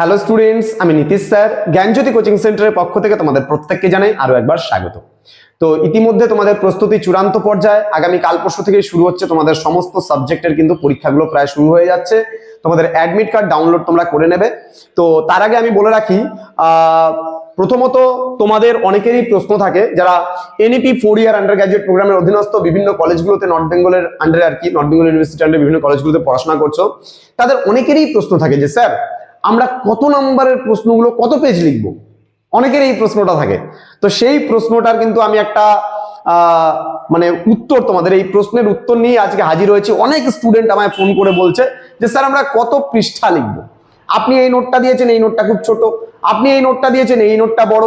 Hello students আমি Nitish sir. জ্ঞানজ্যোতি coaching সেন্টারের পক্ষ থেকে তোমাদের প্রত্যেককে জানাই আরও একবার স্বাগত। তো ইতিমধ্যে তোমাদের প্রস্তুতি চূড়ান্ত পর্যায়ে। আগামী কাল পরশু থেকে শুরু হচ্ছে তোমাদের সমস্ত সাবজেক্টের কিন্তু পরীক্ষাগুলো প্রায় শুরু হয়ে যাচ্ছে। তোমাদের অ্যাডমিট কার্ড ডাউনলোড তোমরা করে নেবে। তো তার আগে আমি বলে রাখি প্রথমত তোমাদের অনেকেরই প্রশ্ন থাকে, যারা NEP four year undergraduate প্রোগ্রামের অধীনস্থ বিভিন্ন কলেজগুলোতে নর্থ বেঙ্গলের আন্ডারে আর কি নর্থ বেঙ্গল ইউনিভার্সিটি আন্ডারে বিভিন্ন কলেজগুলোতে পড়াশোনা করছ, তাদের অনেকেরই প্রশ্ন থাকে যে, স্যার আমরা কত নম্বরের প্রশ্নগুলো কত পেজ লিখব? অনেকের এই প্রশ্নটা থাকে। তো সেই প্রশ্নটার কিন্তু আমি একটা মানে উত্তর তোমাদের, এই প্রশ্নের উত্তর নিয়ে আজকে হাজির হয়েছি। অনেক স্টুডেন্ট আমায় ফোন করে বলছে যে, স্যার, আমরা কত পৃষ্ঠা লিখব? আপনি এই নোটটা দিয়েছেন, এই নোটটা খুব ছোট। আপনি এই নোটটা দিয়েছেন, এই নোটটা বড়।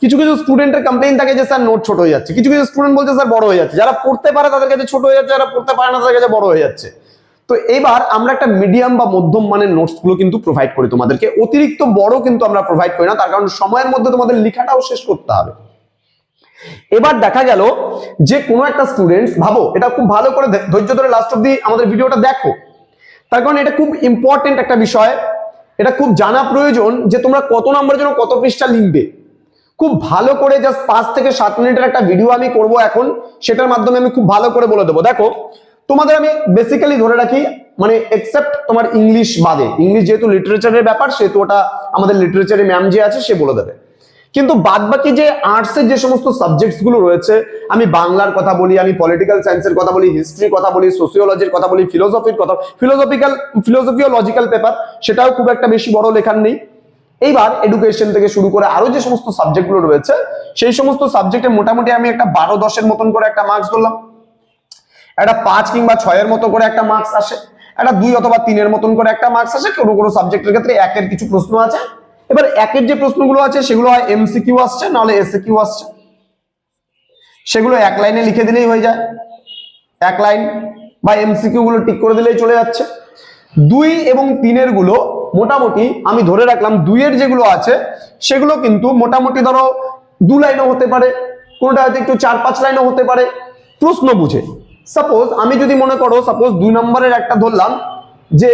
কিছু কিছু স্টুডেন্টের কমপ্লেইন থাকে যে, স্যার নোট ছোট হয়ে যাচ্ছে। কিছু কিছু স্টুডেন্ট বলছে, স্যার, বড় হয়ে যাচ্ছে। যারা পড়তে পারে তাদের কাছে ছোট হয়ে যাচ্ছে, যারা পড়তে পারে না তাদের কাছে বড় হয়ে যাচ্ছে। তো এবার আমরা একটা মিডিয়াম বা মধ্যম মানের নোটসগুলো কিন্তু প্রোভাইড করি তোমাদেরকে। অতিরিক্ত বড় কিন্তু আমরা প্রোভাইড করি না, তার কারণ সময়ের মধ্যে তোমাদের লেখাটাও শেষ করতে হবে। এবার দেখা গেল যে কোনো একটা স্টুডেন্টস ভাবো, এটা খুব ভালো করে ধৈর্য ধরে লাস্ট অব্দি আমাদের ভিডিওটা দেখো। তার কারণ এটা খুব ইম্পর্টেন্ট একটা বিষয়, এটা খুব জানা প্রয়োজন যে তোমরা কত নম্বরের জন্য কত পৃষ্ঠা লিখবে। খুব ভালো করে জাস্ট পাঁচ থেকে সাত মিনিটের একটা ভিডিও আমি করব এখন, সেটার মাধ্যমে আমি খুব ভালো করে বলে দেবো। দেখো তোমাদের আমি বেসিক্যালি ধরে রাখি মানে এক্সেপ্ট তোমার ইংলিশ বাদে। ইংলিশ যেহেতু লিটারেচারের ব্যাপার, সেহেতু ওটা আমাদের লিটারেচারের ম্যাম যে আছে, সে বলে দেবে। কিন্তু বাদ বাকি যে আর্টসের যে সমস্ত সাবজেক্টসগুলো রয়েছে, আমি বাংলার কথা বলি, আমি পলিটিক্যাল সায়েন্সের কথা বলি হিস্ট্রির কথা বলি সোসিওলজির কথা বলি ফিলোসফির কথা ফিলোসফিক্যাল ফিলোসফি ও লজিক্যাল পেপার সেটাও খুব একটা বেশি বড় লেখার নেই। এইবার এডুকেশন থেকে শুরু করে আরও যে সমস্ত সাবজেক্টগুলো রয়েছে, সেই সমস্ত সাবজেক্টে মোটামুটি আমি একটা বারো দশের মতন করে একটা মার্কস ধরলাম। একটা পাঁচ কিংবা ছয়ের মতো করে একটা মার্কস আসে, একটা দুই অথবা তিনের মতন করে একটা মার্কস আসে, কোনো কোনো সাবজেক্টের ক্ষেত্রে একের কিছু প্রশ্ন আছে। এবার একের যে প্রশ্নগুলো আছে, সেগুলো হয় এমসিকিউ আসছে, নাহলে এসএ কিউ আসছে। সেগুলো এক লাইনে লিখে দিলেই হয়ে যায়। এক লাইন বা এমসিকিউ গুলো টিক করে দিলেই চলে যাচ্ছে। দুই এবং তিনেরগুলো মোটামুটি আমি ধরে রাখলাম, দুইয়ের যেগুলো আছে, সেগুলো কিন্তু মোটামুটি ধরো দু লাইনও হতে পারে, কোনোটা হয়তো একটু চার পাঁচ লাইনও হতে পারে। প্রশ্ন বুঝে। সাপোজ আমি যদি মনে করো সাপোজ দুই নম্বরের একটা ধরলাম যে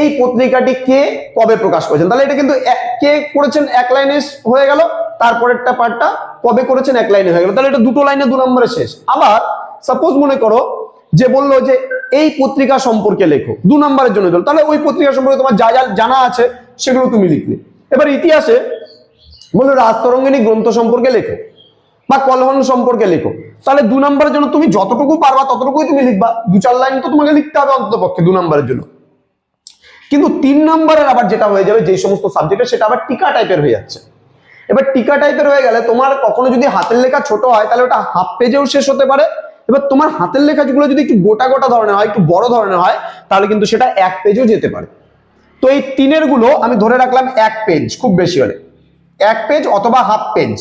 এই পত্রিকাটি কে কবে প্রকাশ করেছেন? তাহলে এটা কিন্তু কে করেছেন? এক লাইনে হয়ে গেল, তারপরেরটা পার্টটা কবে করেছেন? এক লাইনে হয়ে গেল। তাহলে এটা দুটো লাইনে, দু নম্বরে শেষ। আবার সাপোজ মনে করো যে বলল যে এই পত্রিকা সম্পর্কে লেখো, দু নম্বরের জন্য দিল তাহলে ওই পত্রিকা সম্পর্কে তোমার যা যা, জানা আছে, সেগুলো তুমি লিখলে। এবার ইতিহাসে বলল রাজতরঙ্গিনী গ্রন্থ সম্পর্কে লেখো। বা কলহন সম্পর্কে লেখো। তাহলে দু নম্বরের জন্য তুমি যতটুকু পারবা ততটুকুই তুমি লিখবা। দু চার লাইন তো তোমাকে লিখতে হবে অন্তত পক্ষে দু নম্বরের জন্য। কিন্তু তিন নম্বরের আবার যেটা হয়ে যাবে যে সমস্ত সাবজেক্টে সেটা আবার টিকা টাইপের হয়ে যাচ্ছে। এবার টিকা টাইপের হয়ে গেলে তোমার কখনো যদি হাতের লেখা ছোট হয়, তাহলে ওটা হাফ পেজেও শেষ হতে পারে। এবার তোমার হাতের লেখা যেগুলো যদি একটু গোটা গোটা ধরনের হয়, একটু বড় ধরনের হয়, তাহলে কিন্তু সেটা এক পেজেও যেতে পারে। তো এই তিনেরগুলো আমি ধরে রাখলাম এক পেজ খুব বেশি হলে। এক পেজ অথবা হাফ পেজ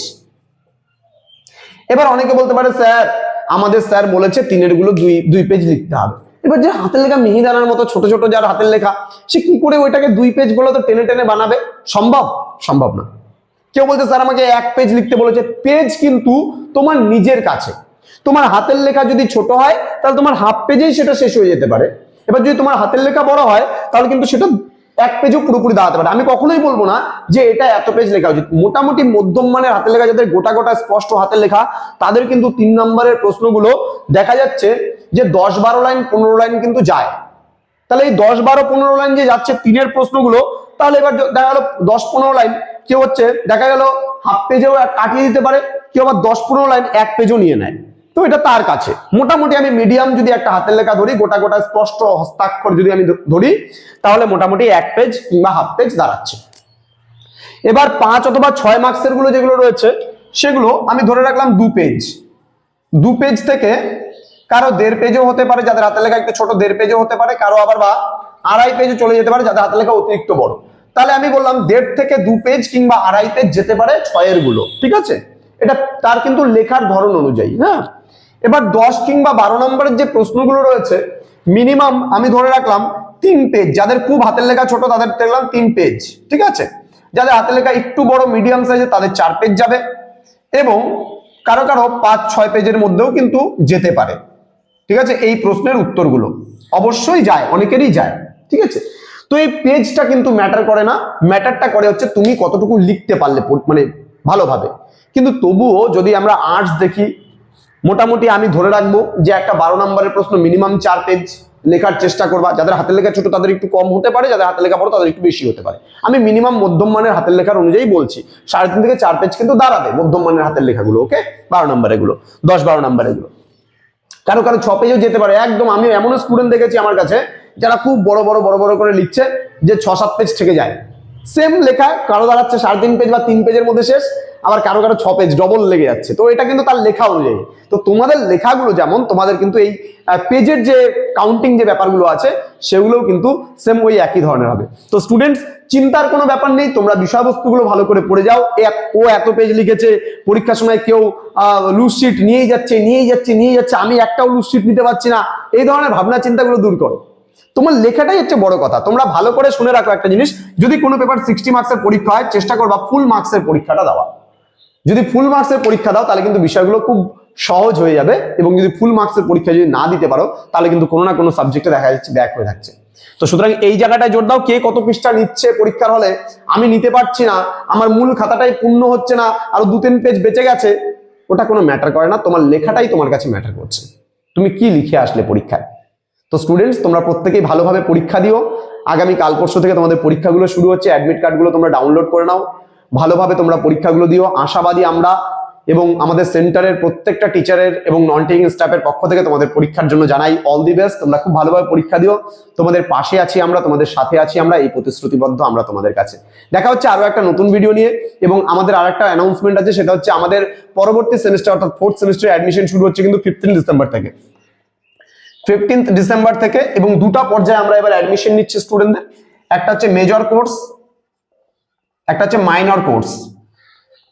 এবার অনেকে বলতে পারে, স্যার, আমাদের স্যার বলেছে তিনেরগুলো দুই দুই পেজ লিখতে হবে। এবার যে হাতের লেখা মিহিদানার মতো, ছোট ছোট যার হাতের লেখা, সে কি করে ওইটাকে দুই পেজগুলো তো টেনে টেনে বানাবে? সম্ভব? সম্ভব না। কেউ বলছে, স্যার, আমাকে এক পেজ লিখতে বলেছে। পেজ কিন্তু তোমার নিজের কাছে। তোমার হাতের লেখা যদি ছোট হয়, তাহলে তোমার হাফ পেজেই সেটা শেষ হয়ে যেতে পারে। এবার যদি তোমার হাতের লেখা বড় হয়, তাহলে কিন্তু সেটা এক পেজও পুরোপুরি দাঁড়াতে পারে আমি কখনোই বলব না যে এটা এত পেজ লেখা উচিত। মোটামুটি মধ্যম মানের হাতের লেখা, যাদের গোটা গোটা স্পষ্ট হাতের লেখা, তাদের কিন্তু তিন নম্বরের প্রশ্নগুলো দেখা যাচ্ছে যে দশ বারো লাইন, পনেরো লাইন কিন্তু যায়। তাহলে এই দশ বারো পনেরো লাইন যে যাচ্ছে তিনের প্রশ্নগুলো, তাহলে এবার দেখা গেল দশ পনেরো লাইন, কেউ হচ্ছে দেখা গেল হাফ পেজেও কাটিয়ে দিতে পারে, কেউ আবার দশ পনেরো লাইন এক পেজও নিয়ে নেয়। তো এটা তার কাছে। মোটামুটি আমি মিডিয়াম যদি একটা হাতের লেখা ধরি, গোটা গোটা স্পষ্ট হস্তাক্ষর যদি আমি ধরি, তাহলে মোটামুটি এক পেজ কিংবা হাফ পেজ দাঁড়াচ্ছে। এবার পাঁচ অথবা ছয় মার্কসেরগুলো যেগুলো রয়েছে, সেগুলো আমি ধরে রাখলাম দু পেজ দু পেজ থেকে কারও দেড় পেজও হতে পারে, যাদের হাতের লেখা একটু ছোট, দেড় পেজও হতে পারে, কারও আবার বা আড়াই পেজও চলে যেতে পারে, যাদের হাতের লেখা অতিরিক্ত বড়। তাহলে আমি বললাম দেড় থেকে দু পেজ কিংবা আড়াই পেজ যেতে পারে ছয়েরগুলো, ঠিক আছে? এটা তার কিন্তু লেখার ধরন অনুযায়ী হ্যাঁ? এবার দশ কিংবা বারো নম্বরের যে প্রশ্নগুলো রয়েছে মিনিমাম আমি ধরে রাখলাম তিন পেজ যাদের খুব হাতের লেখা ছোট তাদের দেখলাম তিন পেজ ঠিক আছে? যাদের হাতের লেখা একটু বড় মিডিয়াম সাইজে তাদের চার পেজ যাবে এবং কারও কারও পাঁচ, ছয় পেজের মধ্যেও কিন্তু যেতে পারে, ঠিক আছে? এই প্রশ্নের উত্তরগুলো অবশ্যই যায়, অনেকেরই যায়, ঠিক আছে? তো এই পেজটা কিন্তু ম্যাটার করে না ম্যাটারটা করে হচ্ছে তুমি কতটুকু লিখতে পারলে মানে ভালোভাবে। কিন্তু তবুও যদি আমরা আর্টস দেখি মোটামুটি আমি ধরে রাখব যে একটা বারো নম্বরের প্রশ্ন মিনিমাম চার পেজ লেখার চেষ্টা করবা। যাদের হাতের লেখা ছোট, তাদের একটু কম হতে পারে, যাদের হাতের লেখা বড়, তাদের একটু বেশি হতে পারে। আমি মিনিমাম মধ্যম মানের হাতের লেখার অনুযায়ী বলছি। সাড়ে তিন থেকে চার পেজ কিন্তু দাঁড়াবে মধ্যম মানের হাতের লেখাগুলো ওকে বারো নম্বর এগুলো, দশ বারো নম্বর এগুলো। কারও কারও ছ পেজও যেতে পারে। একদম আমি এমন স্টুডেন্ট দেখেছি আমার কাছে, যারা খুব বড় বড় বড় বড় করে লিখছে যে ছ, সাত পেজ থেকে যায়। সেম লেখা, কারও দাঁড়াচ্ছে সাড়ে তিন পেজ বা তিন পেজের মধ্যে শেষ, আবার কারও কারও ছ পেজ ডবল লেগে যাচ্ছে। তো এটা কিন্তু তার লেখা অনুযায়ী। তো তোমাদের লেখাগুলো যেমন, তোমাদের কিন্তু এই পেজের যে কাউন্টিং যে ব্যাপারগুলো আছে, সেগুলোও কিন্তু সেম ওই একই ধরনের হবে। তো স্টুডেন্টস চিন্তার কোনো ব্যাপার নেই, তোমরা বিষয়বস্তুগুলো ভালো করে পড়ে যাও। ও এত পেজ লিখেছে, পরীক্ষার সময় কেউ লুজ শিট নিয়েই যাচ্ছে নিয়েই যাচ্ছে নিয়ে যাচ্ছে, আমি একটাও লুজ শিট নিতে পারছি না। এই ধরনের ভাবনা চিন্তাগুলো দূর করো। তোমার লেখাটাই হচ্ছে বড় কথা। তোমরা ভালো করে শুনে রাখো একটা জিনিস, যদি কোনো পেপার সিক্সটি মার্কসের পরীক্ষা হয়, চেষ্টা করবা ফুল মার্কসের পরীক্ষাটা দেওয়া। যদি ফুল মার্কসের পরীক্ষা দাও, তাহলে কিন্তু বিষয়গুলো খুব সহজ হয়ে যাবে এবং যদি ফুল মার্কসের পরীক্ষা যদি না দিতে পারো, তাহলে কিন্তু কোনো না কোনো সাবজেক্টে দেখা যাচ্ছে ব্যাক হয়ে থাকছে। তো সুতরাং এই জায়গাটায় জোর দাও, কে কত পৃষ্ঠা নিচ্ছে পরীক্ষার হলে, আমি নিতে পারছি না, আমার মূল খাতাটাই পূর্ণ হচ্ছে না, আরও দু তিন পেজ বেঁচে গেছে, ওটা কোনো ম্যাটার করে না, তোমার লেখাটাই তোমার কাছে ম্যাটার করছে। তুমি কি লিখে আসলে পরীক্ষায়? তো স্টুডেন্টস তোমরা প্রত্যেকেই ভালোভাবে পরীক্ষা দিও। আগামী কাল পরশু থেকে তোমাদের পরীক্ষাগুলো শুরু হচ্ছে অ্যাডমিট কার্ডগুলো তোমরা ডাউনলোড করে নাও। ভালোভাবে তোমরা পরীক্ষাগুলো দিও, আশাবাদী আমরা। এবং আমাদের সেন্টারের প্রত্যেকটা টিচারের এবং নন টিচিং স্টাফের পক্ষ থেকে তোমাদের পরীক্ষার জন্য জানাই অল দি বেস্ট তোমরা খুব ভালোভাবে পরীক্ষা দিও। তোমাদের পাশে আছি আমরা, তোমাদের সাথে আছি আমরা, এই প্রতিশ্রুতিবদ্ধ আমরা তোমাদের কাছে। দেখা হচ্ছে আরও একটা নতুন ভিডিও নিয়ে। এবং আমাদের আর একটা অ্যানাউন্সমেন্ট আছে, সেটা হচ্ছে আমাদের পরবর্তী সেমিস্টার অর্থাৎ ফোর্থ সেমিস্টার অ্যাডমিশন শুরু হচ্ছে কিন্তু ফিফটিন ডিসেম্বর থেকে। ফিফটিন্থ ডিসেম্বর থেকে এবং দুটো পর্যায়ে আমরা এবার অ্যাডমিশন নিচ্ছি স্টুডেন্টদের একটা হচ্ছে মেজর কোর্স একটা হচ্ছে মাইনর কোর্স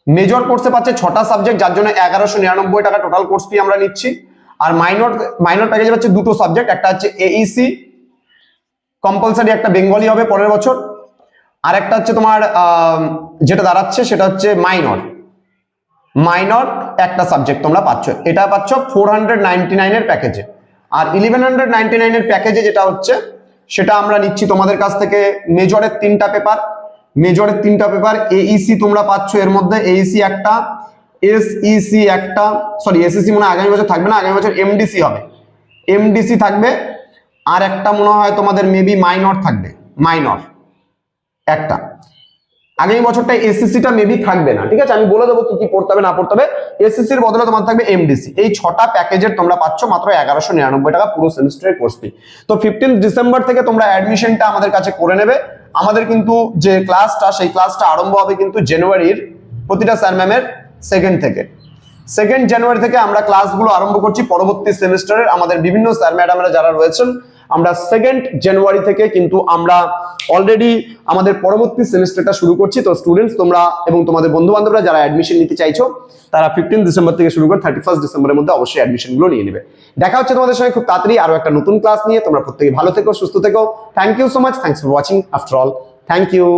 মেজর কোর্সে পাচ্ছে ছটা সাবজেক্ট যার জন্য এগারোশো নিরানব্বই টাকা টোটাল কোর্স ফি আমরা নিচ্ছি। আর মাইনর মাইনর প্যাকেজে পাচ্ছে দুটো সাবজেক্ট একটা হচ্ছে এইসি কম্পালসারি একটা বেঙ্গলি হবে পরের বছর। আর একটা হচ্ছে তোমার যেটা দাঁড়াচ্ছে সেটা হচ্ছে মাইনর মাইনর একটা সাবজেক্ট তোমরা পাচ্ছ। এটা পাচ্ছ ফোর হান্ড্রেড নাইনটি নাইনের প্যাকেজে আর ইলেভেন হান্ড্রেড নাইনটি নাইনের প্যাকেজে যেটা হচ্ছে, সেটা আমরা নিচ্ছি তোমাদের কাছ থেকে মেজরের তিনটা পেপার মেজরের তিনটা পেপার এইসি তোমরা পাচ্ছ এর মধ্যে এইসি একটা এসইসি একটা সরি এসইসি মনে হয় আগামী বছর থাকবে না, আগামী বছর এমডিসি হবে। এমডিসি থাকবে, আর একটা মনে হয় তোমাদের মেবি মাইনর থাকবে মাইনর একটা। আগামী বছরটা এসএসসিটা মেবি থাকবে না, ঠিক আছে? আমি বলে দেবো কি কি পড়তে হবে, না পড়তে হবে। এসএসসির বদলে তোমার থাকবে এমডিসি এই ছটা প্যাকেজের তোমরা পাচ্ছ মাত্র এগারোশো নিরানব্বই টাকা পুরো সেমিস্টারের কোর্স ফি তো ফিফটিন ডিসেম্বর থেকে তোমরা অ্যাডমিশনটা আমাদের কাছে করে নেবে। আমাদের কিন্তু যে ক্লাসটা সেই ক্লাসটা আরম্ভ হবে কিন্তু জানুয়ারির প্রতিটা স্যার ম্যামের সেকেন্ড থেকে। সেকেন্ড জানুয়ারি থেকে আমরা ক্লাসগুলো আরম্ভ করছি পরবর্তী সেমিস্টারের আমাদের বিভিন্ন স্যার ম্যাডামরা যারা রয়েছেন আমরা সেকেন্ড জানুয়ারি থেকে কিন্তু আমরা অলরেডি আমাদের পরবর্তী সেমিস্টারটা শুরু করছি। তো স্টুডেন্টস তোমরা এবং তোমাদের বন্ধু বান্ধবরা যারা অ্যাডমিশন নিতে চাইছো, তারা ফিফটিন ডিসেম্বর থেকে শুরু করে থার্টি ফার্স্ট ডিসেম্বরের মধ্যে অবশ্যই অ্যাডমিশনগুলো নিয়ে নেবে। দেখা হচ্ছে তোমাদের সঙ্গে খুব তাড়াতাড়ি আরও একটা নতুন ক্লাস নিয়ে। তোমরা প্রত্যেকে ভালো থেকো, সুস্থ থেকো। Thank you so much thanks for watching after all thank you